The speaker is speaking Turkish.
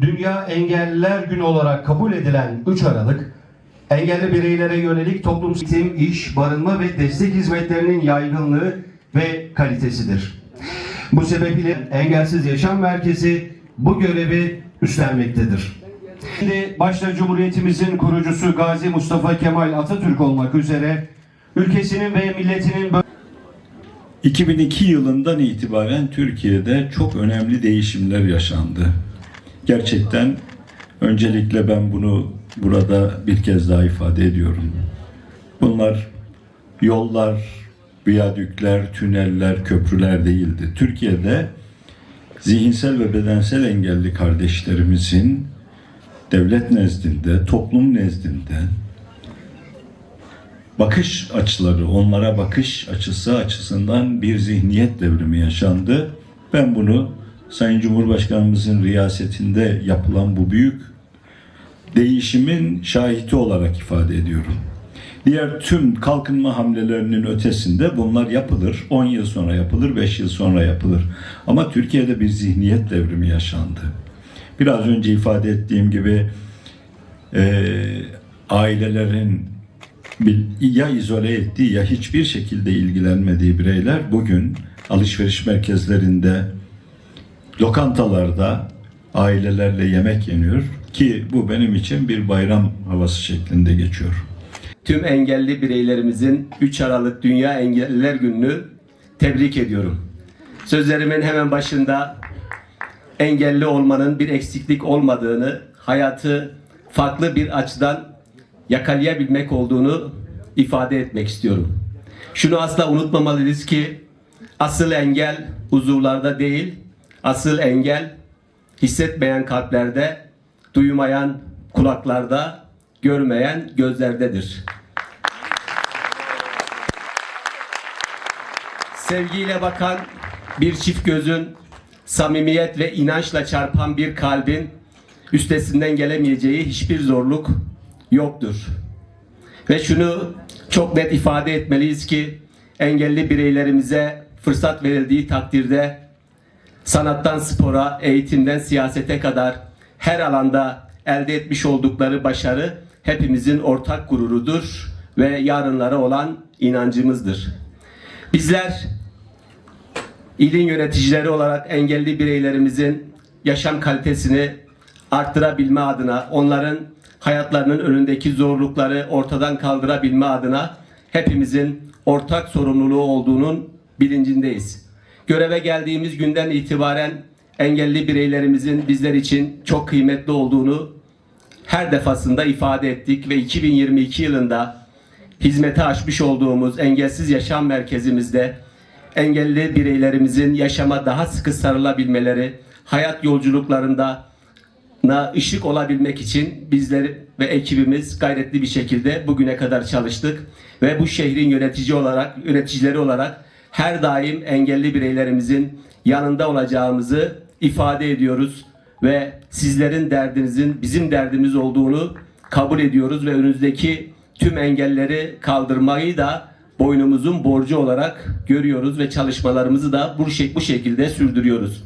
Dünya Engelliler Günü olarak kabul edilen 3 Aralık, engelli bireylere yönelik toplumsal eğitim, iş, barınma ve destek hizmetlerinin yaygınlığı ve kalitesidir. Bu sebeple Engelsiz Yaşam Merkezi bu görevi üstlenmektedir. Şimdi başta Cumhuriyetimizin kurucusu Gazi Mustafa Kemal Atatürk olmak üzere ülkesinin ve milletinin 2002 yılından itibaren Türkiye'de çok önemli değişimler yaşandı. Gerçekten öncelikle ben bunu burada bir kez daha ifade ediyorum. Bunlar yollar, viyadükler, tüneller, köprüler değildi. Türkiye'de zihinsel ve bedensel engelli kardeşlerimizin devlet nezdinde, toplum nezdinde bakış açıları, onlara bakış açısı açısından bir zihniyet devrimi yaşandı. Ben bunu Sayın Cumhurbaşkanımızın riyasetinde yapılan bu büyük değişimin şahidi olarak ifade ediyorum. Diğer tüm kalkınma hamlelerinin ötesinde bunlar yapılır. 10 yıl sonra yapılır, 5 yıl sonra yapılır. Ama Türkiye'de bir zihniyet devrimi yaşandı. Biraz önce ifade ettiğim gibi eee ailelerin ya izole ettiği ya hiçbir şekilde ilgilenmediği bireyler bugün alışveriş merkezlerinde, lokantalarda ailelerle yemek yeniyor ki bu benim için bir bayram havası şeklinde geçiyor. Tüm engelli bireylerimizin 3 Aralık Dünya Engelliler Günü'nü tebrik ediyorum. Sözlerimin hemen başında engelli olmanın bir eksiklik olmadığını, hayatı farklı bir açıdan yakalayabilmek olduğunu ifade etmek istiyorum. Şunu asla unutmamalıyız ki asıl engel huzurlarda değil, asıl engel hissetmeyen kalplerde, duymayan kulaklarda, görmeyen gözlerdedir. Sevgiyle bakan bir çift gözün, samimiyet ve inançla çarpan bir kalbin üstesinden gelemeyeceği hiçbir zorluk yoktur. Ve şunu çok net ifade etmeliyiz ki engelli bireylerimize fırsat verildiği takdirde sanattan spora, eğitimden siyasete kadar her alanda elde etmiş oldukları başarı hepimizin ortak gururudur ve yarınlara olan inancımızdır. Bizler ilin yöneticileri olarak engelli bireylerimizin yaşam kalitesini arttırabilme adına, onların hayatlarının önündeki zorlukları ortadan kaldırabilme adına hepimizin ortak sorumluluğu olduğunun bilincindeyiz. Göreve geldiğimiz günden itibaren engelli bireylerimizin bizler için çok kıymetli olduğunu her defasında ifade ettik ve 2022 yılında hizmete açmış olduğumuz Engelsiz Yaşam Merkezimizde engelli bireylerimizin yaşama daha sıkı sarılabilmeleri, hayat yolculuklarında na ışık olabilmek için bizler ve ekibimiz gayretli bir şekilde bugüne kadar çalıştık ve bu şehrin yönetici olarak, yöneticileri olarak her daim engelli bireylerimizin yanında olacağımızı ifade ediyoruz ve sizlerin derdinizin bizim derdimiz olduğunu kabul ediyoruz ve önümüzdeki tüm engelleri kaldırmayı da boynumuzun borcu olarak görüyoruz ve çalışmalarımızı da bu şekilde sürdürüyoruz.